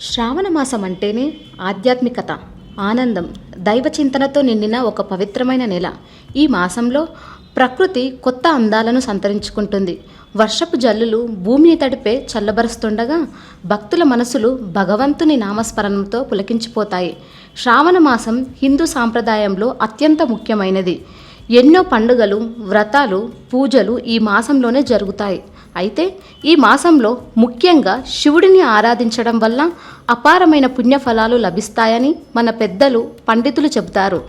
శ్రావణ మాసం అంటేనే ఆధ్యాత్మికత ఆనందం దైవ చింతనతో నిండిన ఒక పవిత్రమైన నెల. ఈ మాసంలో ప్రకృతి కొత్త అందాలను సంతరించుకుంటుంది. వర్షపు జల్లులు భూమిని తడిపే చల్లబరుస్తుండగా భక్తుల మనసులు భగవంతుని నామస్మరణంతో పులకించిపోతాయి. శ్రావణ మాసం హిందూ సాంప్రదాయంలో అత్యంత ముఖ్యమైనది. ఎన్నో పండుగలు వ్రతాలు పూజలు ఈ మాసంలోనే జరుగుతాయి. అయితే ఈ మాసంలో ముఖ్యంగా శివుడిని ఆరాధించడం వల్ల అపారమైన పుణ్యఫలాలు లభిస్తాయని మన పెద్దలు పండితులు చెబుతారు.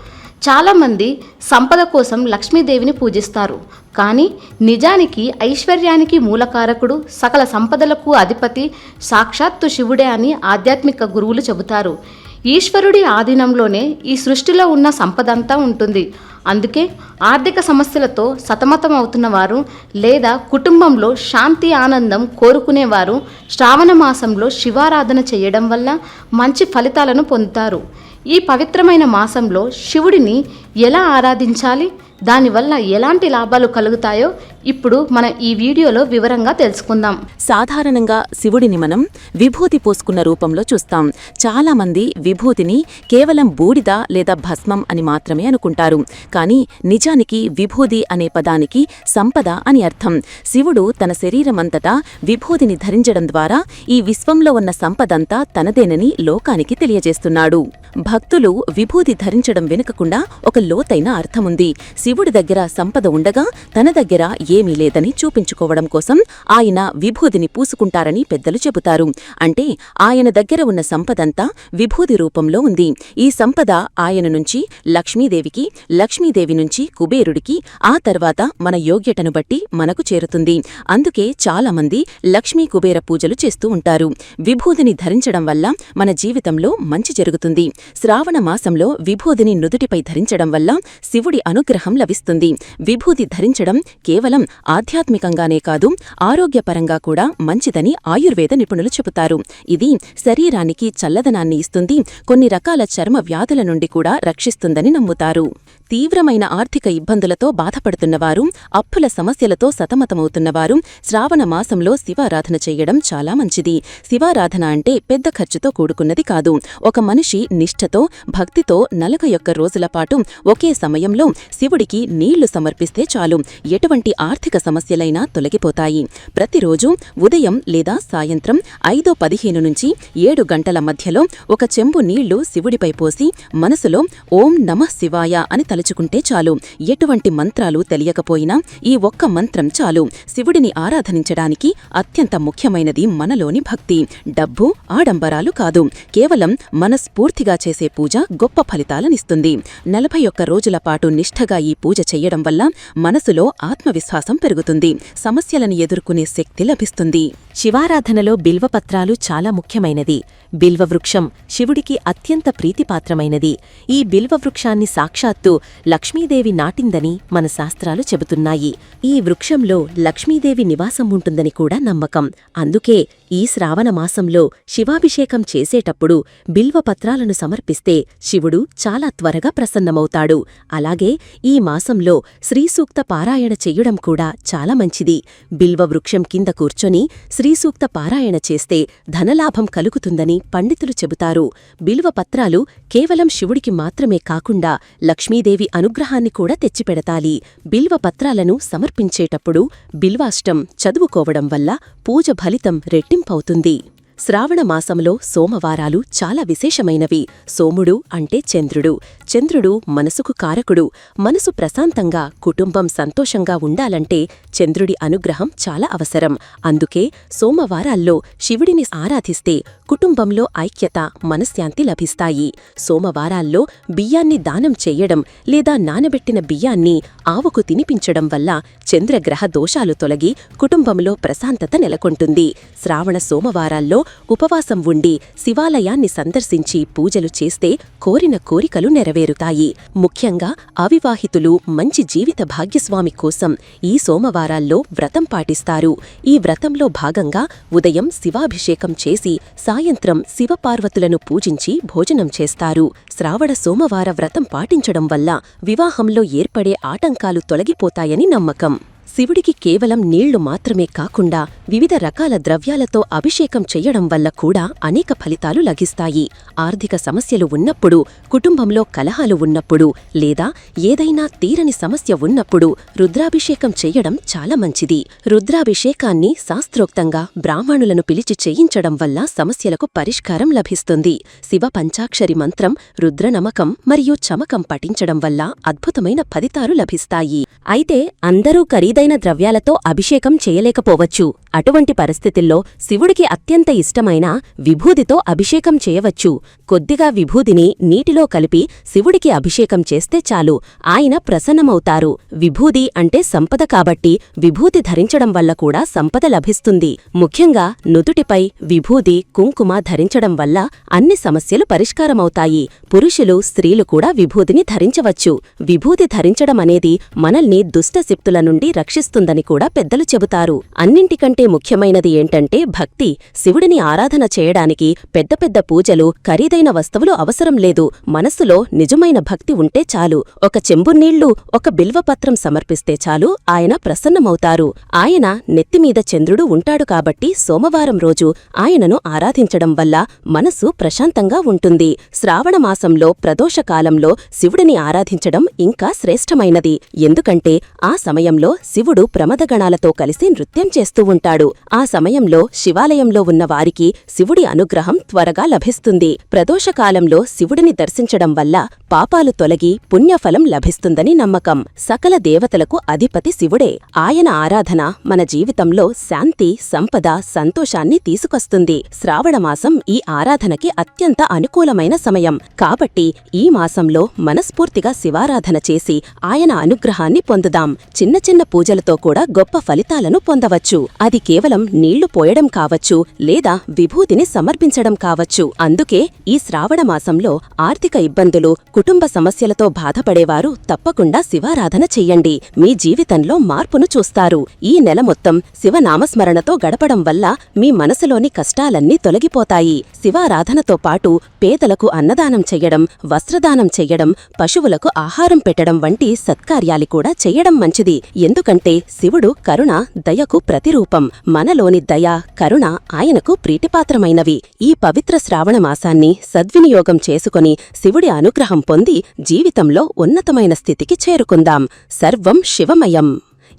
చాలామంది సంపద కోసం లక్ష్మీదేవిని పూజిస్తారు. కానీ నిజానికి ఐశ్వర్యానికి మూలకారకుడు సకల సంపదలకు అధిపతి సాక్షాత్తు శివుడే అని ఆధ్యాత్మిక గురువులు చెబుతారు. ఈశ్వరుడి ఆధీనంలోనే ఈ సృష్టిలో ఉన్న సంపదంతా ఉంటుంది. అందుకే ఆర్థిక సమస్యలతో సతమతం అవుతున్న వారు లేదా కుటుంబంలో శాంతి ఆనందం కోరుకునేవారు శ్రావణ మాసంలో శివారాధన చేయడం వల్ల మంచి ఫలితాలను పొందుతారు. ఈ పవిత్రమైన మాసంలో శివుడిని ఎలా ఆరాధించాలి? దానివల్ల ఎలాంటి లాభాలు కలుగుతాయో ఇప్పుడు మనం ఈ వీడియోలో వివరంగా తెలుసుకుందాం. సాధారణంగా శివుడిని మనం విభూతి పోసుకున్న రూపంలో చూస్తాం. చాలా మంది విభూతిని కేవలం బూడిద లేదా భస్మం అని మాత్రమే అనుకుంటారు. కానీ నిజానికి విభూది అనే పదానికి సంపద అని అర్థం. శివుడు తన శరీరమంతటా విభూతిని ధరించడం ద్వారా ఈ విశ్వంలో ఉన్న సంపదంతా తనదేనని లోకానికి తెలియజేస్తున్నాడు. భక్తులు విభూతి ధరించడం వెనుకకుండా ఒక లోతైన అర్థముంది. శివుడి దగ్గర సంపద ఉండగా తన దగ్గర ఏమీ లేదని చూపించుకోవడం కోసం ఆయన విభూదిని పూసుకుంటారని పెద్దలు చెబుతారు. అంటే ఆయన దగ్గర ఉన్న సంపదంతా విభూది రూపంలో ఉంది. ఈ సంపద ఆయన నుంచి లక్ష్మీదేవికి లక్ష్మీదేవి నుంచి కుబేరుడికి ఆ తర్వాత మన యోగ్యతను బట్టి మనకు చేరుతుంది. అందుకే చాలామంది లక్ష్మీ కుబేర పూజలు చేస్తూ ఉంటారు. విభూదిని ధరించడం వల్ల మన జీవితంలో మంచి జరుగుతుంది. శ్రావణ మాసంలో విభూదిని నుదుటిపై ధరించడం వల్ల శివుడి అనుగ్రహం లభిస్తుంది. విభూతి ధరించడం కేవలం ఆధ్యాత్మికంగానే కాదు ఆరోగ్యపరంగా కూడా మంచిదని ఆయుర్వేద నిపుణులు చెబుతారు. ఇది శరీరానికి చల్లదనాన్ని ఇస్తుంది కొన్ని రకాల చర్మ వ్యాధుల నుండి కూడా రక్షిస్తుందని నమ్ముతారు. తీవ్రమైన ఆర్థిక ఇబ్బందులతో బాధపడుతున్నవారు అప్పుల సమస్యలతో సతమతమవుతున్నవారు శ్రావణ మాసంలో శివారాధన చెయ్యడం చాలా మంచిది. శివారాధన అంటే పెద్ద ఖర్చుతో కూడుకున్నది కాదు. ఒక మనిషి నిష్ఠతో భక్తితో నలక యొక్క రోజుల పాటు ఒకే సమయంలో శివుడికి నీళ్ళు సమర్పిస్తే చాలు. ఎటువంటి ఆర్థిక సమస్యలైనా తొలగిపోతాయి. ప్రతిరోజు ఉదయం లేదా సాయంత్రం ఐదో పదిహేను నుంచి ఏడు గంటల మధ్యలో ఒక చెంబు నీళ్ళు శివుడిపై పోసి మనసులో ఓం నమః శివాయ అని తలుచుకుంటే చాలు. ఎటువంటి మంత్రాలు తెలియకపోయినా ఈ ఒక్క మంత్రం చాలు. శివుడిని ఆరాధనించడానికి అత్యంత ముఖ్యమైనది మనలోని భక్తి. డబ్బు ఆడంబరాలు కాదు. కేవలం మనస్ఫూర్తిగా చేసే పూజ గొప్ప ఫలితాలనిస్తుంది. నలభై ఒక్క రోజుల పాటు నిష్ఠగా ఈ పూజ చెయ్యడం వల్ల మనసులో ఆత్మవిశ్వాసం పెరుగుతుంది. సమస్యలను ఎదుర్కొనే శక్తి లభిస్తుంది. శివారాధనలో బిల్వపత్రాలు చాలా ముఖ్యమైనది. బిల్వవృక్షం శివుడికి అత్యంత ప్రీతిపాత్రమైనది. ఈ బిల్వవృక్షాన్ని సాక్షాత్తు లక్ష్మీదేవి నాటిందని మన శాస్త్రాలు చెబుతున్నాయి. ఈ వృక్షంలో లక్ష్మీదేవి నివాసం ఉంటుందని కూడా నమ్మకం. అందుకే ఈ శ్రావణ మాసంలో శివాభిషేకం చేసేటప్పుడు బిల్వపత్రాలను సమర్పిస్తే శివుడు చాలా త్వరగా ప్రసన్నమవుతాడు. అలాగే ఈ మాసంలో శ్రీసూక్త పారాయణ చెయ్యడం కూడా చాలా మంచిది. బిల్వవృక్షం కింద కూర్చొని శ్రీసూక్త పారాయణ చేస్తే ధనలాభం కలుగుతుందని పండితులు చెబుతారు. బిల్వపత్రాలు కేవలం శివుడికి మాత్రమే కాకుండా లక్ష్మీదేవి అనుగ్రహాన్ని కూడా తెచ్చిపెడతాలి. బిల్వపత్రాలను సమర్పించేటప్పుడు బిల్వాష్టం చదువుకోవడం వల్ల పూజ ఫలితం రెట్టింపవుతుంది. శ్రావణమాసంలో సోమవారాలు చాలా విశేషమైనవి. సోముడు అంటే చంద్రుడు. చంద్రుడు మనసుకు కారకుడు. మనసు ప్రశాంతంగా కుటుంబం సంతోషంగా ఉండాలంటే చంద్రుడి అనుగ్రహం చాలా అవసరం. అందుకే సోమవారాల్లో శివుడిని ఆరాధిస్తే కుటుంబంలో ఐక్యత మనశ్శాంతి లభిస్తాయి. సోమవారాల్లో బియ్యాన్ని దానం చెయ్యడం లేదా నానబెట్టిన బియ్యాన్ని ఆవుకు తినిపించడం వల్ల చంద్రగ్రహ దోషాలు తొలగి కుటుంబంలో ప్రశాంతత నెలకొంటుంది. శ్రావణ సోమవారాల్లో ఉపవాసం ఉండి శివాలయాన్ని సందర్శించి పూజలు చేస్తే కోరిన కోరికలు నెరవేరుతాయి. ముఖ్యంగా అవివాహితులు మంచి జీవిత భాగ్యస్వామి కోసం ఈ సోమవారాల్లో వ్రతం పాటిస్తారు. ఈ వ్రతంలో భాగంగా ఉదయం శివాభిషేకం చేసి సాయంత్రం శివపార్వతులను పూజించి భోజనం చేస్తారు. శ్రావణ సోమవార వ్రతం పాటించడం వల్ల వివాహంలో ఏర్పడే ఆటంకాలు తొలగిపోతాయని నమ్మకం. శివుడికి కేవలం నీళ్ళు మాత్రమే కాకుండా వివిధ రకాల ద్రవ్యాలతో అభిషేకం చెయ్యడం వల్ల కూడా అనేక ఫలితాలు లభిస్తాయి. ఆర్థిక సమస్యలు ఉన్నప్పుడు కుటుంబంలో కలహాలు ఉన్నప్పుడు లేదా ఏదైనా తీరని సమస్య ఉన్నప్పుడు రుద్రాభిషేకం చెయ్యడం చాలా మంచిది. రుద్రాభిషేకాన్ని శాస్త్రోక్తంగా బ్రాహ్మణులను పిలిచి చేయించడం వల్ల సమస్యలకు పరిష్కారం లభిస్తుంది. శివ పంచాక్షరి మంత్రం రుద్రనమకం మరియు చమకం పఠించడం వల్ల అద్భుతమైన ఫలితాలు లభిస్తాయి. అయితే అందరూ ఖరీదైన ద్రవ్యాలతో అభిషేకం చేయలేకపోవచ్చు. అటువంటి పరిస్థితుల్లో శివుడికి అత్యంత ఇష్టమైన విభూదితో అభిషేకం చేయవచ్చు. కొద్దిగా విభూదిని నీటిలో కలిపి శివుడికి అభిషేకం చేస్తే చాలు. ఆయన ప్రసన్నమవుతారు. విభూది అంటే సంపద కాబట్టి విభూతి ధరించడం వల్ల కూడా సంపద లభిస్తుంది. ముఖ్యంగా నుదుటిపై విభూది కుంకుమ ధరించడం వల్ల అన్ని సమస్యలు పరిష్కారమవుతాయి. పురుషులు స్త్రీలు కూడా విభూదిని ధరించవచ్చు. విభూది ధరించడం అనేది మనల్ని దుష్ట నుండి నుండి రక్షిస్తుందని కూడా పెద్దలు చెబుతారు. అన్నింటికంటే ముఖ్యమైనది ఏంటంటే భక్తి. శివుడిని ఆరాధన చేయడానికి పెద్ద పెద్ద పూజలు ఖరీదైన వస్తువులు అవసరం లేదు. మనస్సులో నిజమైన భక్తి ఉంటే చాలు. ఒక చెంబు నీళ్ళు ఒక బిల్వపత్రం సమర్పిస్తే చాలు. ఆయన ప్రసన్నమవుతారు. ఆయన నెత్తిమీద చంద్రుడు ఉంటాడు కాబట్టి సోమవారం రోజు ఆయనను ఆరాధించడం వల్ల మనసు ప్రశాంతంగా ఉంటుంది. శ్రావణమాసంలో ప్రదోషకాలంలో శివుడిని ఆరాధించడం ఇంకా శ్రేష్టమైనది. ఎందుకంటే ఆ సమయంలో శివ శివుడు ప్రమదగణాలతో కలిసి నృత్యం చేస్తూ ఉంటాడు. ఆ సమయంలో శివాలయంలో ఉన్న వారికి శివుడి అనుగ్రహం త్వరగా లభిస్తుంది. ప్రదోషకాలంలో శివుడిని దర్శించడం వల్ల పాపాలు తొలగి పుణ్యఫలం లభిస్తుందని నమ్మకం. సకల దేవతలకు అధిపతి శివుడే. ఆయన ఆరాధన మన జీవితంలో శాంతి సంపద సంతోషాన్ని తీసుకొస్తుంది. శ్రావణమాసం ఈ ఆరాధనకి అత్యంత అనుకూలమైన సమయం. కాబట్టి ఈ మాసంలో మనస్ఫూర్తిగా శివారాధన చేసి ఆయన అనుగ్రహాన్ని పొందుదాం. చిన్న చిన్న పూజ గింజలతో కూడా గొప్ప ఫలితాలను పొందవచ్చు. అది కేవలం నీళ్ళు పోయడం కావచ్చు లేదా విభూతిని సమర్పించడం కావచ్చు. అందుకే ఈ శ్రావణ మాసంలో ఆర్థిక ఇబ్బందులు కుటుంబ సమస్యలతో బాధపడేవారు తప్పకుండా శివారాధన చెయ్యండి మీ జీవితంలో మార్పును చూస్తారు. ఈ నెల మొత్తం శివనామస్మరణతో గడపడం వల్ల మీ మనసులోని కష్టాలన్నీ తొలగిపోతాయి. శివారాధనతో పాటు పేదలకు అన్నదానం చెయ్యడం వస్త్రదానం చెయ్యడం పశువులకు ఆహారం పెట్టడం వంటి సత్కార్యాలు కూడా చెయ్యడం మంచిది. ఎందుకంటే శివుడు కరుణ దయకు ప్రతిరూపం. మనలోని దయ కరుణ ఆయనకు ప్రీతిపాత్రమైనవి. ఈ పవిత్ర శ్రావణ మాసాన్ని సద్వినియోగం చేసుకుని శివుడి అనుగ్రహం పొంది జీవితంలో ఉన్నతమైన స్థితికి చేరుకుందాం. సర్వం శివమయం.